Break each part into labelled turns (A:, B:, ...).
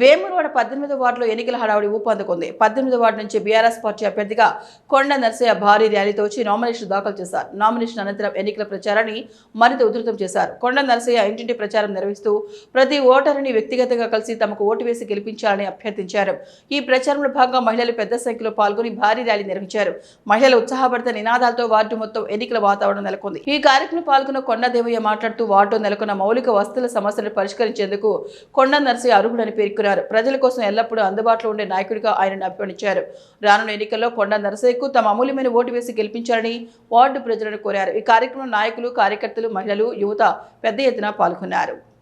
A: వేమూరువాడ పద్దెనిమిదో వార్డులో ఎన్నికల హడావుడి ఊపందుకుంది. పద్దెనిమిదో వార్డు నుంచి బీఆర్ఎస్ పార్టీ అభ్యర్థిగా కొండ నర్సయ్య భారీ ర్యాలీతో వచ్చి నామినేషన్ దాఖలు చేశారు. నామినేషన్ అనంతరం ఎన్నికల ప్రచారాన్ని మరింత ఉధృతం చేశారు. కొండ నర్సయ్య ఇంటింటి ప్రచారం నిర్వహిస్తూ ప్రతి ఓటరుని వ్యక్తిగతంగా కలిసి తమకు ఓటు వేసి గెలిపించాలని అభ్యర్థించారు. ఈ ప్రచారంలో భాగంగా మహిళలు పెద్ద సంఖ్యలో పాల్గొని భారీ ర్యాలీ నిర్వహించారు. మహిళలు ఉత్సాహభరిత నినాదాలతో వార్డు మొత్తం ఎన్నికల వాతావరణం నెలకొంది. ఈ కార్యక్రమంలో పాల్గొన్న కొండదేవయ్య మాట్లాడుతూ వార్డు నెలకొన్న మౌలిక వస్తువుల సమస్యలను పరిష్కరించేందుకు కొండ నర్సయ్య అర్హుడని పేర్కొన్నారు. ప్రజల కోసం ఎల్లప్పుడూ అందుబాటులో ఉండే నాయకుడిగా ఆయనను అభివర్ణించారు. రానున్న ఎన్నికల్లో కొండ నరసయ్యకు తమ అమూల్యమైన ఓటు వేసి గెలిపించాలని వార్డు ప్రజలను కోరారు. ఈ కార్యక్రమంలో నాయకులు కార్యకర్తలు మహిళలు యువత పెద్ద ఎత్తున పాల్గొన్నారు.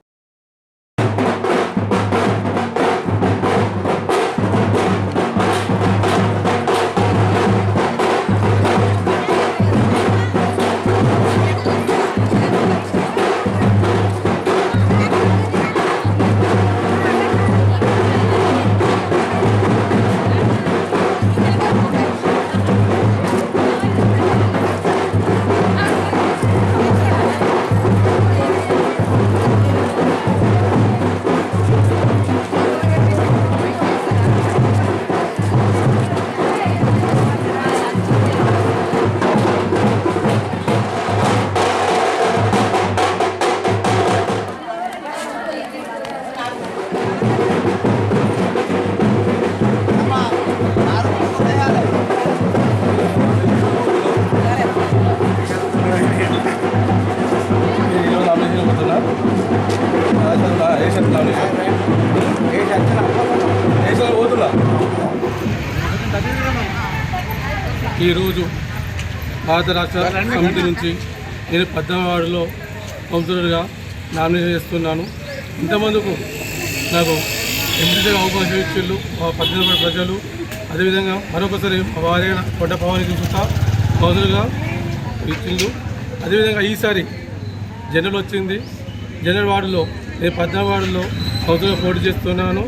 B: ఈరోజు భారత రాష్ట్ర సమితి నుంచి నేను పద్మవాడలో కౌన్సిలర్గా నామినేషన్ చేస్తున్నాను. ఇంతమందుకు నాకు ఎంపీగా అవకాశం ఇచ్చిళ్ళు మా పద్దెనిమిది ప్రజలు. అదేవిధంగా మరొకసారి మా భార్య కొండ పవన్ చూస్తా కౌన్సిలర్గా ఇచ్చిండు అదేవిధంగా ఈసారి జనరల్ వచ్చింది. జనరల్ వార్డులో నేను పద్నాలుగు వార్డులో కౌన్సిలర్ పోటీ చేస్తున్నాను.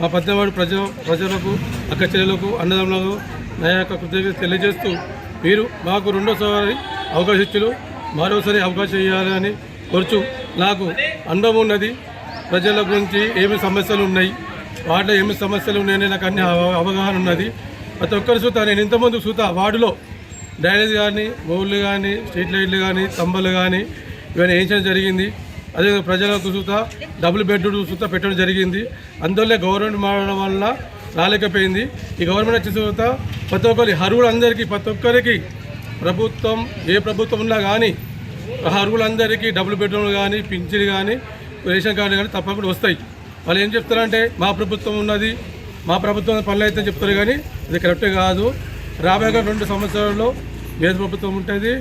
B: మా పద్నాలుగు ప్రజ ప్రజలకు అక్క చెల్లెలకు అన్నదమ్ములకు నా యొక్క కృతజ్ఞత తెలియజేస్తూ మీరు మాకు రెండోసారి అవకాశం ఇచ్చులు మరోసారి అవకాశం ఇవ్వాలని కోరుచు. నాకు అనుభవం ఉన్నది. ప్రజల గురించి ఏమి సమస్యలు ఉన్నాయి? వాటిలో ఏమి సమస్యలు ఉన్నాయని నాకు అన్ని అవ- అవగాహన ఉన్నది. ప్రతి ఒక్కరు చూతా నేను ఇంతమంది చూతా వార్డులో డ్రైనేజ్ కానీ బోర్లు కానీ స్ట్రీట్ లైట్లు కానీ స్తంభాలు కానీ ఇవన్నీ వేయించడం జరిగింది. అదే ప్రజలకు చూస్తా డబుల్ బెడ్రూమ్ చూస్తా పెట్టడం జరిగింది. అందువల్లే గవర్నమెంట్ మారడం వల్ల రాలేకపోయింది. ఈ గవర్నమెంట్ వచ్చిన తర్వాత ప్రతి ఒక్కరి అర్హులు ప్రతి ఒక్కరికి ప్రభుత్వం ఏ ప్రభుత్వం ఉన్నా కానీ అర్హులందరికీ డబుల్ బెడ్రూమ్లు కానీ పింఛన్ కానీ రేషన్ కార్డు కానీ తప్పకుండా వస్తాయి. వాళ్ళు ఏం చెప్తారంటే మా ప్రభుత్వం ఉన్నది మా ప్రభుత్వం పనులు అయితే చెప్తారు కానీ ఇది కరెక్ట్ కాదు. రాబోయే రెండు సంవత్సరాల్లో పేద ప్రభుత్వం ఉంటుంది.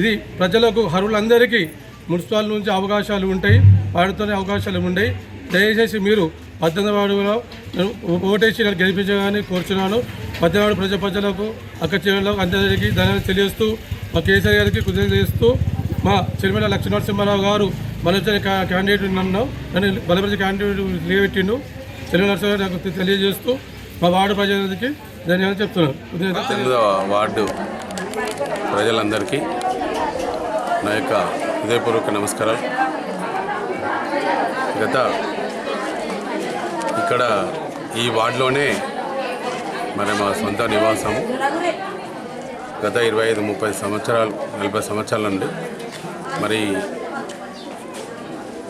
B: ఇది ప్రజలకు అర్హులందరికీ మున్సిపాల్ నుంచి అవకాశాలు ఉంటాయి వాటితోనే అవకాశాలు ఉంటాయి. దయచేసి మీరు పద్దెనిమిది వాడులో ఓటేసి నన్ను గెలిపించగానే కోరుచున్నాను. పద్దెనిమిది ప్రజా ప్రజలకు అక్క చెల్లెలకు అందరికీ ధన్యవాదాలు తెలియజేస్తూ మా కేసీఆర్ గారికి కృతజ్ఞతలు చేస్తూ మా చిరుమల లక్ష్మీనరసింహారావు గారు బలపరిచిన కా- క్యాండిడేట్ నన్ను నన్ను బలపరిచిన క్యాండిడేట్ నిలబెట్టిండు. చిరుమల నరసింహారావు నాకు తెలియజేస్తూ మా వార్డు ప్రజలకి ధన్యవాదాలు చెప్తున్నాను.
C: వార్డు ప్రజలందరికీ నా యొక్క హృదయపూర్వక నమస్కారాలు. గత ఇక్కడ ఈ వార్డులోనే మరి మా సొంత నివాసం గత ఇరవై ఐదు ముప్పై సంవత్సరాలు నలభై సంవత్సరాల నుండి మరి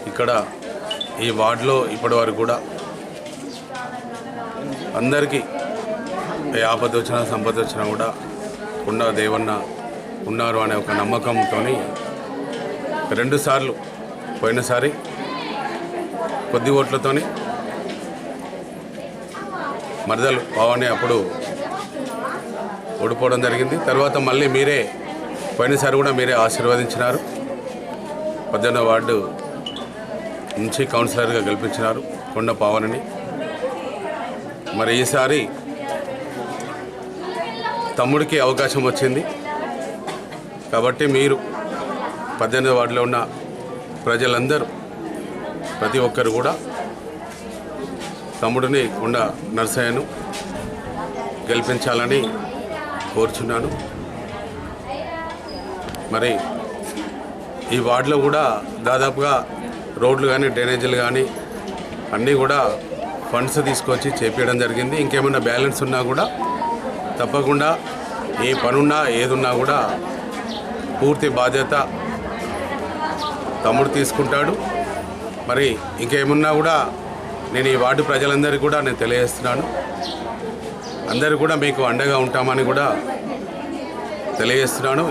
C: ఇక్కడ ఈ వార్డులో ఇప్పటి వరకు కూడా అందరికీ ఏ ఆపద వచ్చినా సంపద వచ్చినా కూడా ఉన్న దేవన్న ఉన్నారు అనే ఒక నమ్మకంతో రెండుసార్లు పోయినసారి కొద్ది ఓట్లతోని మరదలు పావని అప్పుడు ఓడిపోవడం జరిగింది. తర్వాత మళ్ళీ మీరే పోయినసారి కూడా మీరే ఆశీర్వదించినారు. పద్దెనిమిది వార్డు నుంచి కౌన్సిలర్గా గెలిపించినారు కొండ పవన్ని. మరి ఈసారి తమ్ముడికి అవకాశం వచ్చింది. కాబట్టి మీరు పద్దెనిమిది వార్డులో ఉన్న ప్రజలందరూ ప్రతి ఒక్కరు కూడా తమ్ముడిని కొండ నర్సయ్యను గెలిపించాలని కోరుచున్నాను. మరి ఈ వార్డులో కూడా దాదాపుగా రోడ్లు కానీ డ్రైనేజీలు కానీ అన్నీ కూడా ఫండ్స్ తీసుకొచ్చి చేపించడం జరిగింది. ఇంకేమైనా బ్యాలెన్స్ ఉన్నా కూడా తప్పకుండా ఏ పనున్నా ఏదున్నా కూడా పూర్తి బాధ్యత తమ్ముడు తీసుకుంటాడు. మరి ఇంకేమున్నా కూడా నేను ఈ వార్డు ప్రజలందరికీ కూడా నేను తెలియజేస్తున్నాను. అందరూ కూడా మీకు అండగా ఉంటామని కూడా తెలియజేస్తున్నాను.